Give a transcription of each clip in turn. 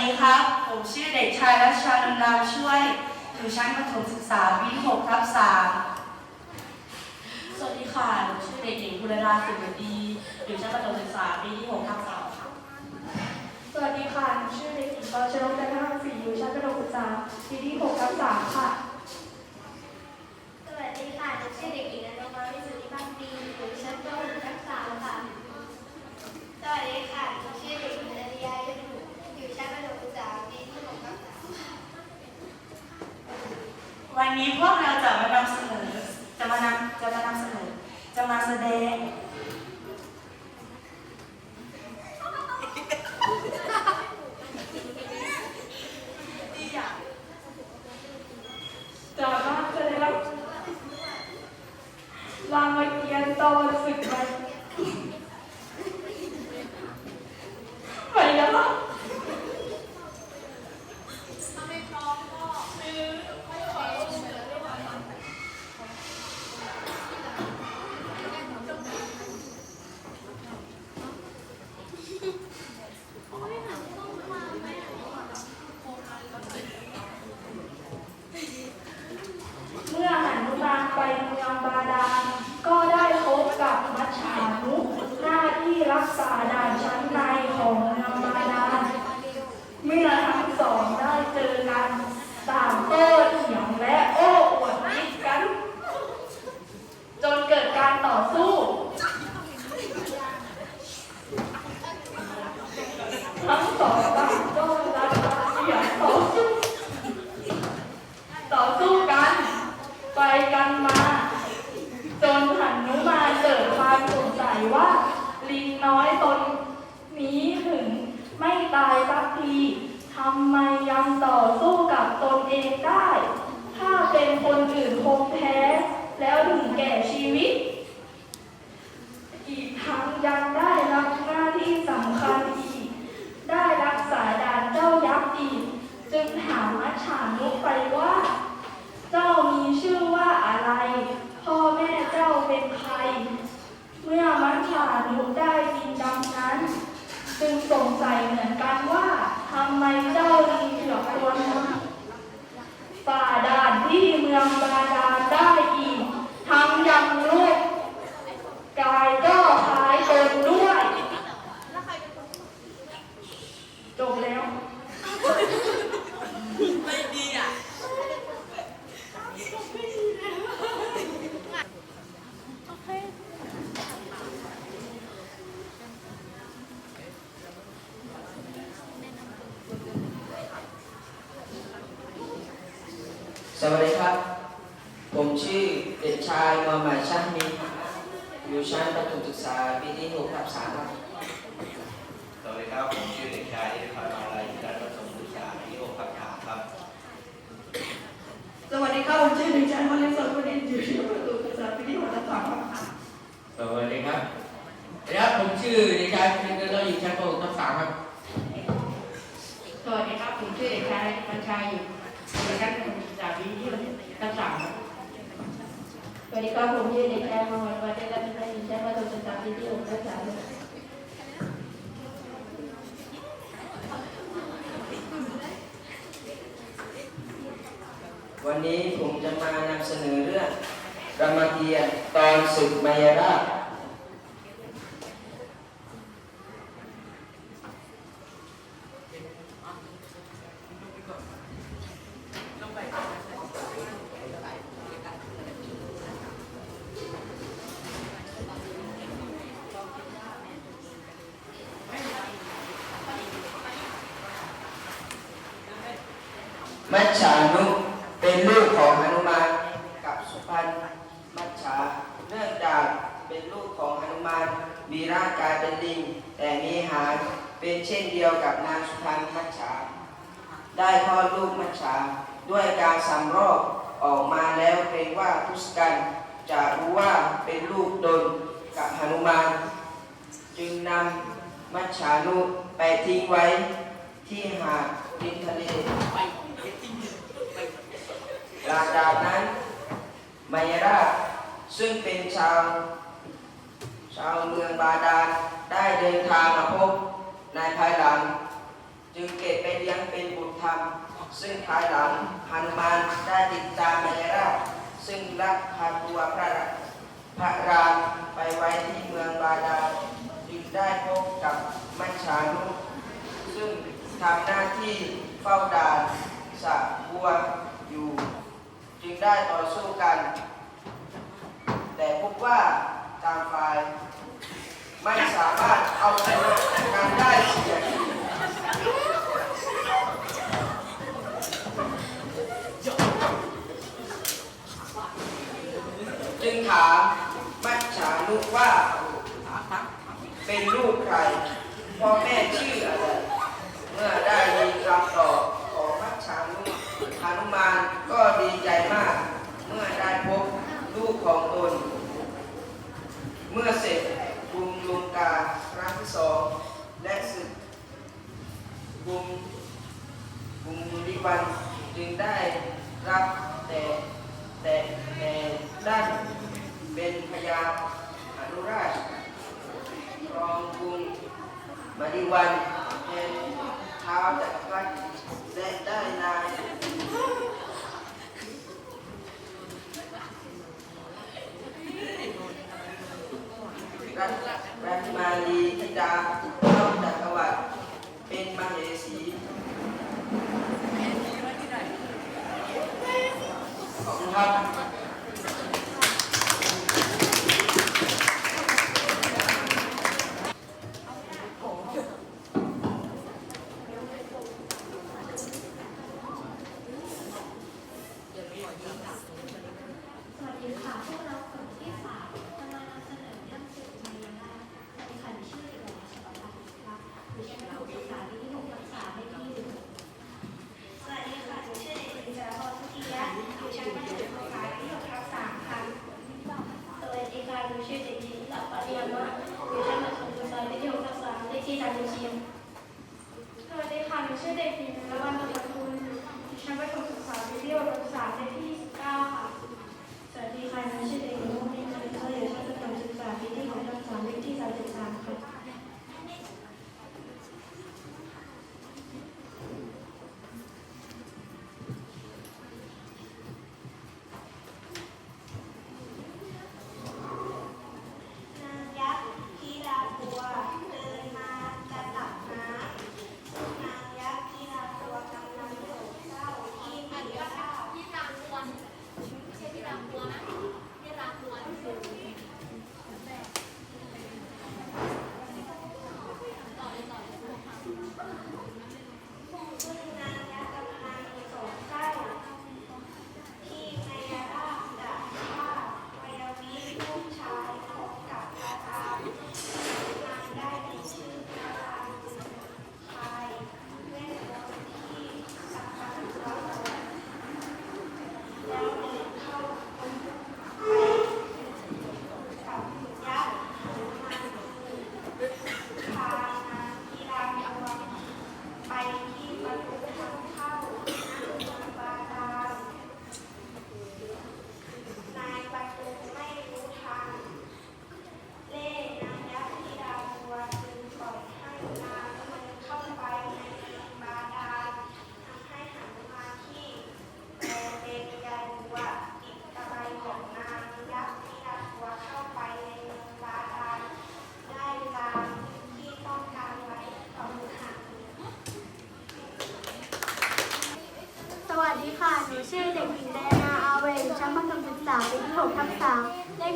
ดีครับ ผมชื่อเด็กชายรัชชานนท์นามช่วย อยู่ชั้นประถมศึกษาปีที่6ทับ3สวัสดีค่ะหนูชื่อเด็กหญิงภูรดาสุขดี อยู่ชั้นประถมศึกษาปีที่6ทับ3ค่ะ สวัสดีค่ะหนูชื่อเด็กหญิงกรชนกจันทรังสีอยู่ชั้นประถมศึกษาปีที่6ทับ3ค่ะ สวัสดีค่ะหนูชื่อเด็กหญิงอนงมาวิสุทธิพักดีอยู่ชั้นประถมศึกษาค่ะ สวัสดีค่ะหนูชื่อเด็กหญิง วันนี้พวกเราจะมานำเสนอ จะมานำจะมานำเสนอ จะมาแสดง จะมาแสดงรามเกียรติ์ตอนศึกไปไปแล้วล่ะเมื่อหันุมานไปเมืองบาดาลก็ได้พบกับมัจฉานุหน้าที่รักษาด่านชั้นในของเมืองบาดาล เมื่อทั้งสองได้เจอกันต่างโต้เถียงและโอ้อวดมิตรกัน จนเกิดการต่อสู้ ทั้งสองต่างก็รักเสียงต่อสู้ ต่อสู้กัน ไปกันมา จนหันนุมานเกิดความสงสัยว่า ลิง น้อยตนนี้ถึงไม่ตายสักทีทำไมยังต่อสู้กับตนเองได้ ถ้าเป็นคนอื่นคงแพ้ แล้วถึงแก่ชีวิต อีกทั้งยังได้รับหน้าที่สำคัญอีก ได้รักษาด่านเจ้ายักษ์อีก จึงถามมัจฉานุไปว่า เจ้ามีชื่อว่าอะไร พ่อแม่เจ้าเป็นใคร เมื่อมัจ ฉานุได้ยินดังนั้น จึงสงสัยเหมือนกันว่าทำไมเจ้าลิงเผือกตัวนั้นฝ่าด่านที่เมืองบาดาลได้อีกทั้งยังรูกกายก็คล้ายตนด้วย จบแล้ว ไม่ดีอะ สวัสดีครับ ผมชื่อเด็กชายมอหมัดชามินอยู่ชั้นประถมศึกษาปีที่6ทับ3ครับสวัสดีครับผมชื่อเด็กชายเอกพันธ์มาลัยอยู่ชั้นประถมศึกษาปีที่หกทับสามครับสวัสดีครับ ผมชื่อเด็กชายมาเลสกุลินอยู่ชั้นประถมศึกษาปีที่6ทับ3ครับ สวัสดีครับสวัสดีครับผมชื่อเด็กชายพิมพ์เกลืออยู่ชั้นป .6 ทับสามครับ สวัสดีครับ ผมชื่อเด็กชายบัญชาอยู่ในชั้นประถมศึกษาปี ที่ทับสาวันนี้ก็ผมชื่อเด็กชายมหาวัน์และเป็นอยู่ชั้นประถมศึกษาปีที่6ทับ3วันนี้ผมจะมานำเสนอเรื่องรามเกียรติ์ตอนศึกมายราช มัจฉานุเป็นลูกของหนุมานกับสุพรรณมัจฉาเนื่องจากเป็นลูกของหนุมานมีร่างกายเป็นลิงแต่มีหางเป็นเช่นเดียวกับนางสุพรรณมัจฉาได้คลอดลูกมัจฉาด้วยการสำรอกออกมาแล้วเกรงว่าทุสกันจะรู้ว่าเป็นลูกตนกับหนุมาน จึงนำมัจฉานุไปทิ้งไว้ที่หาดริมทะเล หลังจากนั้นมายราชซึ่งเป็นชาว ชาวเมืองบาดาลได้เดินทางมาพบในภายหลัง จึงเก็บไปเลี้ยงรธรรม ซึ่งภายหลังหนุมานได้ติดตามมายราชซึ่งลักพาตัวพระพระรามไปไว้ที่เมืองบาดาลจึงได้พบกับมัจฉานุซึ่งทำหน้าที่เฝ้าด่านสะบัวอยู่ จึงได้ต่อสู้กัน แต่พบว่าต่างฝ่าย ไม่สามารถเอาชนะกันได้เสียทีจึงถามมัจฉานุว่า เป็นลูกใครพ่อแม่ชื่ออะไร เมื่อได้ยินคำตอบของมัจฉานุหานุมานก็ดีใจมาก เมื่อได้พบลูกของตน เมื่อเสร็จกรุงลงกาครั้งที่สองและศึกกรุงกรุงลิวันจึงได้รับแต่แต่แต่ด้าน เป็นพญาอนุราชรองกรุงมาดิวันเป็นเท้าวจักรพรรดิและได้นายรัตรัตมาลีธิดาเข้าจักรวรรดิเป็นมเหสีขอบคุณ เรียกศึกสาในที่ 19 ค่ะ สวัสดีค่ะชื่อเด็กหญิงมุกนิกาเทอร์ชั้นปะถมศึกษาปีที่6ทับ3เลขที่33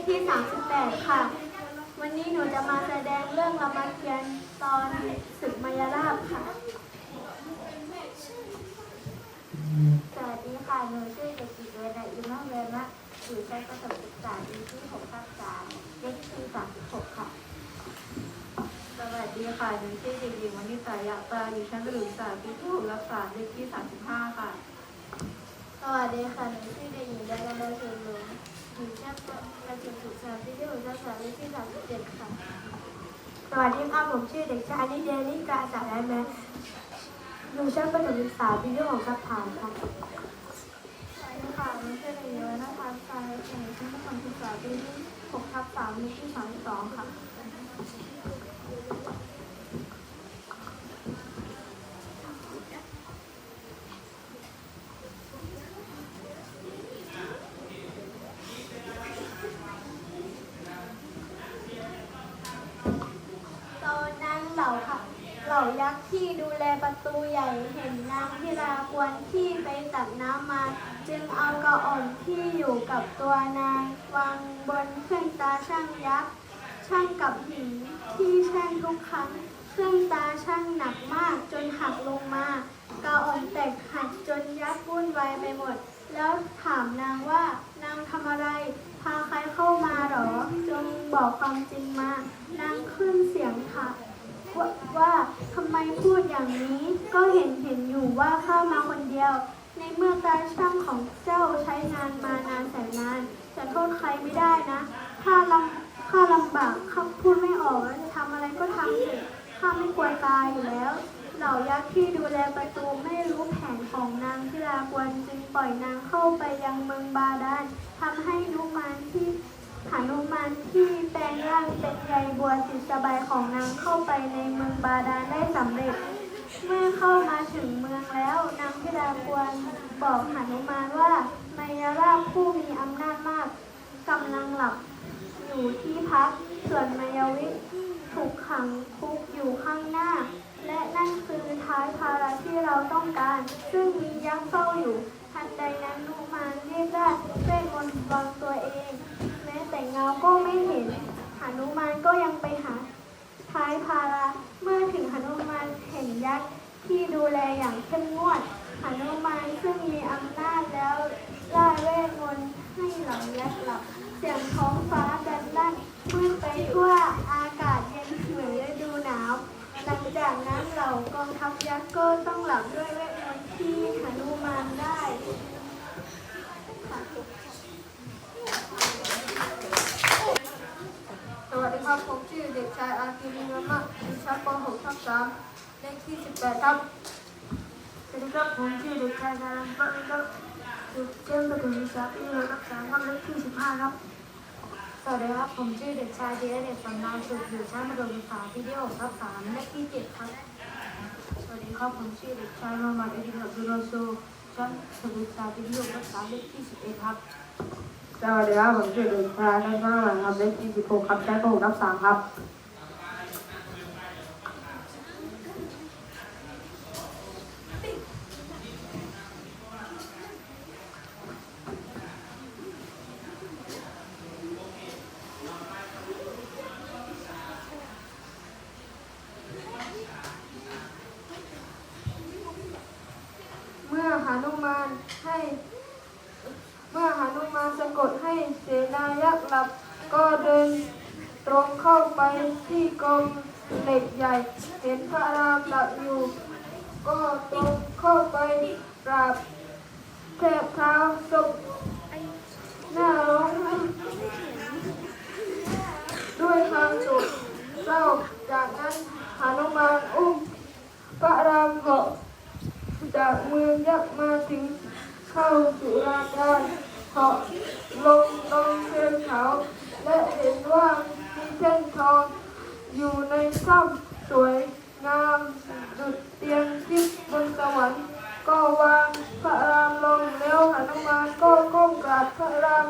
ที่ 38 ค่ะ วันนี้หนูจะมาแสดงเรื่องรามเกียรติ์ตอนศึกมายาลาบค่ะ สวัสดีค่ะ หนูชื่อเด็กหญิงเวนาอิมาเวมะอยู่ชั้นประถมศึกษาปีที่6ทับ3เลขที่36 ค่ะ สวัสดีค่ะ หนูชื่อเด็กหญิงวนิสายะปาอยู่ชั้นประถมศึกษาปีที่หกรักษาเลขที่35 ค่ะ สวัสดีค่ะ หนูชื่อเด็กหญิงดาราดาเชิญลง ดูชั้นประถมศึกษาปีที่หกทับ3เลขที่37ค่ะ สวัสดีค่ะผมชื่อเด็กชายนิเดนิกาสายแม้อยู่ชั้นประถมศึกษาปีที่หกทับ3ค่ะสวัสดีค่ะหนูชื่อเด็กหญิงวรรณพันธ์สายอยู่ชั้นประถมศึกษาปีที่หกทับ3เลขที่32ค่ะ พ ที่ดูแลประตูใหญ่เห็นนางพิรากวนที่ไปตักน้ำมา จึงเอากระอ่อนที่อยู่ กับตัวนางวางบนเครื่องตาช่างยักษ์ช่างกับหินที่แช่งทุกครั้ง เครื่องตาช่างหนักมากจนหักลงมากาอ่อนแตกหักจนยักษ์วุ่นวายไปหมด แล้วถามนางว่านางทำอะไร พาใครเข้ามาหรอ จงบอกความจริงมา นางขึ้นเสียงถามว่าว่าทำไมพูดอย่างนี้ก็เห็นเห็นอยู่ว่าข้ามาคนเดียว ในเมื่อตารช่างของเจ้าใช้งานมานานแสนนานจะโทษใครไม่ได้นะ ถ้าลำข้าลำบากข้าพูดไม่ออกจะทำอะไรก็ทำเถอะข้าไม่กลัวตายอยู่แล้ว เหล่ายักษ์ที่ดูแลประตูไม่รู้แผนของนางพิลากวนจึงปล่อยนางเข้าไปยังเมืองบาดาลทำให้นุมานที่หานุมานที่แปลงร่างเป็นใยบัวติดสบายของนางเข้าไปในเมืองบาดาลได้สำเร็จ เมื่อเข้ามาถึงเมืองแล้วนางพิลากวนบอกหานุมานว่ามายาราผู้มีอำนาจมากกำลังหลับอยู่ที่พัก ส่วนมายาวิถูกขังคุกอยู่ข้างหน้า และนั่นคือท้ายภาระที่เราต้องการ ซึ่งมียักษ์เฝ้าอยู่ ทันใดนั้นนุมานเรียกได้เวทมนต์วางตัวเอง แม้แต่เงาก็ไม่เห็นหานุมานก็ยังไปหา ท้ายภาระเมื่อถึงหนุมานเห็นยักษ์ ที่ดูแลอย่างเข้มงวดหนุมานซึ่งมีอำนาจแล้วล่าเวทมนต์ให้เหล่ายักษ์หลับ เสียงท้องฟ้าดันลั่นมืดไปทั่วอากาศเย็นเหมือนฤดูหนาว หลังจากนั้นเหล่ากองทัพยักษ์ก็ต้องหลับด้วยเวทมนต์ที่หนุมานได้สวัสดีครับผมชื่อเด็กชายอาคิรินามะ ชั้นป .6 ทับ3เลขที่ 18ครับสวัสดีครับผมชื่อเด็กชายนารันปะมิครับอยู่เชื่อมประถมศึกษาปี6ทับ3ครับเลขที่ 15 ครับ สวัสดีครับ ผมชื่อเด็กชายเจเดชสันนาวสุขอยู่ชั้นประถมศึกษาปีที่6ทับ3เลขที่ 7 ครับ สวัสดีครับ ผมชื่อเด็กชายมามัดเอดินอับดุลโรโซชั้นประถมศึกษาปีที่6ทับ3เลขที่ 11 ครับสวัสดีครับผมชื่อเด็กชายนัทนาหลังครับเลขที่16ครับชั้นป .6 ทับ3ครับ เมื่อหานุมานให้ เมื่อหานุมานสะกดให้เสนายักษ์หลับ ก็เดินตรงเข้าไปที่กองเหล็กใหญ่ เห็นพระรามหลับอยู่ ก็ตรงเข้าไปกราบแทบเท้าศพหน้าร้องไห้ด้ วยความโศกเศร้าจากนั้นหานุมานอุ้มพระรามเหาะจากเมืองยักษ์มาถึงเข้าสุราการเหาะลงตรงเชิงเขา และเห็นว่ามีแท่นทองอยู่ในถ้ำสวยงามดุจเตียงทิพย์บนสวรรค์ก็วางพระรามลงแล้วหนุมานก็ก้มกราบพระราม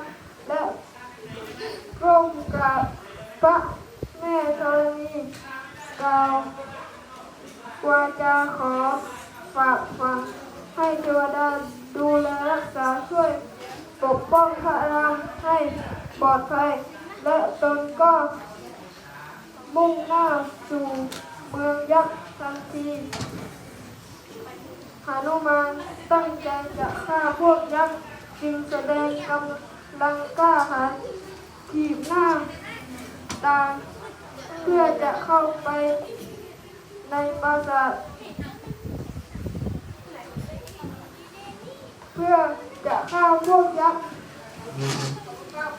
และก้มกราบ พระแม่ธรณีกล่าววาจาขอฝากฝังให้เทวดาดูแลรักษาช่วยปกป้องพระรามให้ปลอดภัย และตนก็มุ่งหน้าสู่เมืองยักษ์ทันทีหานุมานตั้งใจจะฆ่าพวกยักษ์จึงแสดงกำลังกล้าหาญถีบหน้า ตา เพื่อจะเข้าไปในปราสาทเพื่อจะฆ่าพวกยักษ์ครับ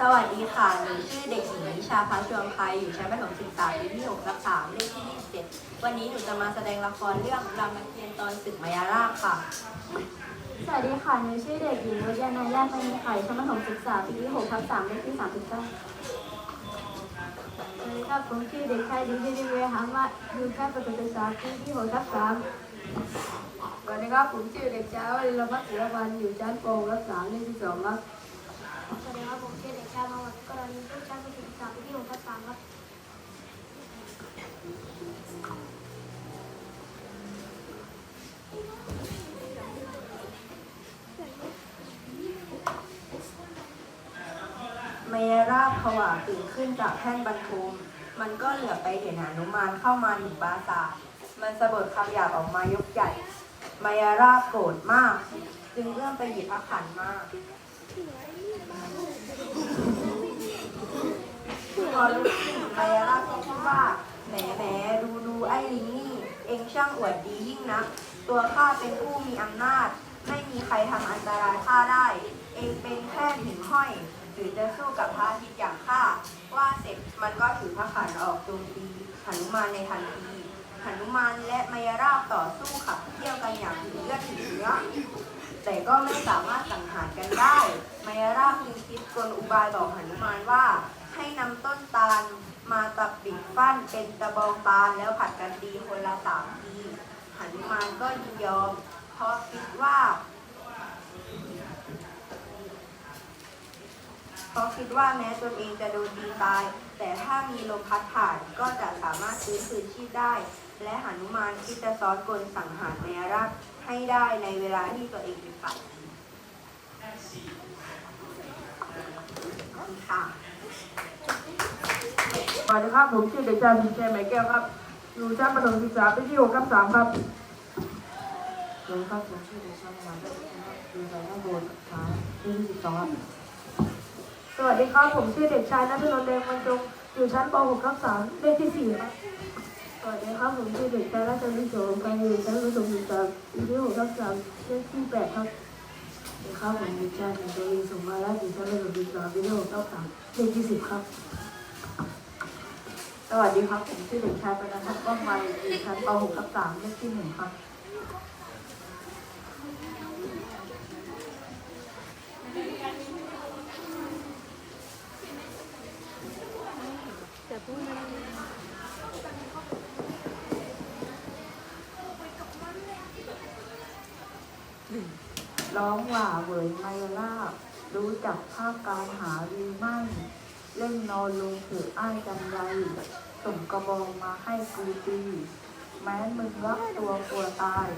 สวัสดีค่ะหนูชื่อเด็กหญิงนิชาพัชวงไพอยู่ชั้นประถมศึกษาปีที่6รับ3เลขที่27วันนี้หนูจะมาแสดงละครเรื่องรามเกียรติ์ตอนศึกมายาราบค่ะ สวัสดีค่ะ หนูชื่อเด็กหญิงวิทยานาญาติมณีไข่ชั้นประถมศึกษาปีที่6ทับ3เลขที่39สวัสดีครับผมชื่อเด็กชายดิจิริเวหามาอยู่แค่ประถมศึกษาปีที่6ทับ3สวัสดีครับผมชื่อเด็กชายวริรพัฒน์ศิรพันอยู่ชั้นป .6 ทับ3เลขที่2ครับ สวัสดีครับผมชื่อเด็กชาย ผวาตื่นขึ้นจากแท่นบรรทุม มันก็เหลือไปเห็นหนุมานเข้ามาถึงปราสาทมันสะบัดคำหยาบออกมายกใหญ่ มายาราบโกรธมาก จึงเอื้อมไปหยิบพระขันมาพอลุกขึ้นมายาลาบก็พูดว่าแหมแหมดูดูไอ้ลิงนี่ เองช่างอวดดียิ่งนักตัวข้าเป็นผู้มีอำนาจ ไม่มีใครทำอันตรายข้าได้ เองเป็นแค่หิ่งห้อย หรือจะสู้กับพระอาทิตย์อย่างข้าว่าเสร็จมันก็ถือพระขันออกโจมตีหนุมานในทันทีหนุมานและมายาราบต่อสู้ขับเคี่ยวกันอย่างถึงเลือดถึงเนื้อแต่ก็ไม่สามารถสังหารกันได้ มายาราบจึงคิดกลอุบายบอกหนุมานว่า ให้นำต้นตาลมาตับบิดฟันเป็นตะบองตาลแล้วผัดกันตีคนละสามทีหนุมานก็ยินยอม เพราะคิดว่า เพราะคิดว่าแม้ตนเองจะโดนตีตาย แต่ถ้ามีลมพัดผ่านก็จะสามารถฟื้นคืนชีพได้ และหนุมานคิดจะซ้อนกลสังหารแมราบให้ได้ในเวลาที่ตัวเองเป็นฝ่ายดีค่ะสวัสดีครับผมชื่อเด็กชายพิเชษไหมแก้วครับ อยู่ชั้นประถมศึกษาปีที่หกทับสามครับสวัสดีครับผมชื่อเด็กชายหมายเลขนะครับอยู่ชั้นประถมศึกษาปีที่สิบสองครับ สวัสดีครับผมชื่อเด็กชายนัทนนท์แดงบรรจงอยู่ชั้นป .6 ทับ3เลขที่ 4 ครับ สวัสดีครับผมชื่อเด็กชายรัชวิโสมการอยู่ชั้นประถมศึกษาปีที่6ทับ3เลขที่ 8 ครับสวัสดีครับผมเด็กชายหญิงตัวเองสมมาและอยู่ชั้นประถมศึกษาปีที่หกทับสามเลขที่สิบครับ สวัสดีครับผมชื่อเด็กชายปนันทัศน์ว่องไวอยู่ชั้นป .6 ทับ3เลขที่ 1 ครับ ร้องหว่าเหวยไมลาบรู้จักภาคการหาดีไม่เล่นนอนลงถืออ้ายจำไรส่งกระบองมาให้กูตีแม้มึงรักตัวกลัวตาย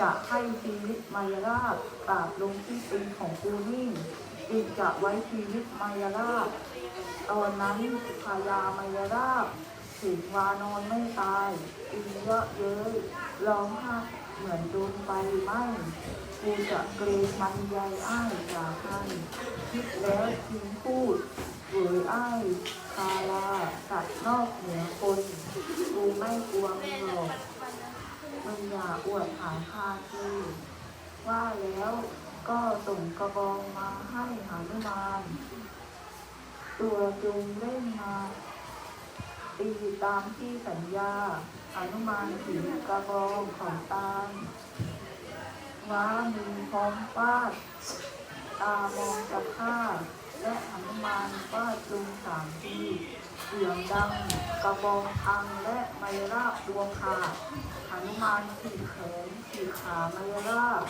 จะให้ชีวิตไมราบปราบลงที่ตีนของกูนี่จึงจะไว้ชีวิตไมราบ ตอนนั้นพญาไมราบถึงวานอนไม่ตายอินเยอะเย้ยร้องไห้เหมือนโดนไฟไหม้กูจะเกรงมันใยอ้ายจากให้คิดแล้วทิ้งพูดเวออ้ายคาลาสัตว์นอกเหนือคนกูไม่กลัวมึงหรอกมึงอย่าอวดหายคาทีว่าแล้วก็ส่งกระบองมาให้หานุมาน ตัวจุงเล่นมาตีตามที่สัญญาอนุมานถือกระบองของตาลว้ามีพร้อมฟาด ตามองจะฆ่า และอนุมานฟาดลุงสามทีเสียงดังกระบองพังและไมราบดวงขาดหนุมานขีดแขนขีดขาไมราบ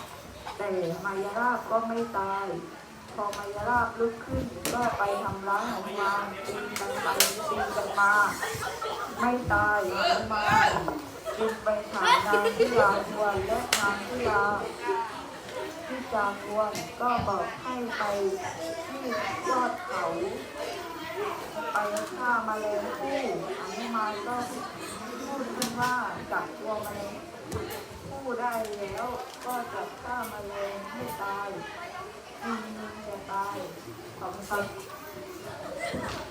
แต่ไมราบก็ไม่ตาย พอมายราบลุกขึ้นก็ไปทำร้ายหนุมานตีกันไปตีกันมา ไม่ตายหนุมานจึงไปถามนางที่ลาชวนและนางที่ลาที่จาควรก็บอกให้ไปที่ยอดเขาไปฆ่าแมลงผู้หนุมานก็พูดขึ้นว่าจับตัวแมลงผู้ได้แล้วก็จะฆ่าแมลงให้ตาย จริงๆจะตายขอบคุณครับ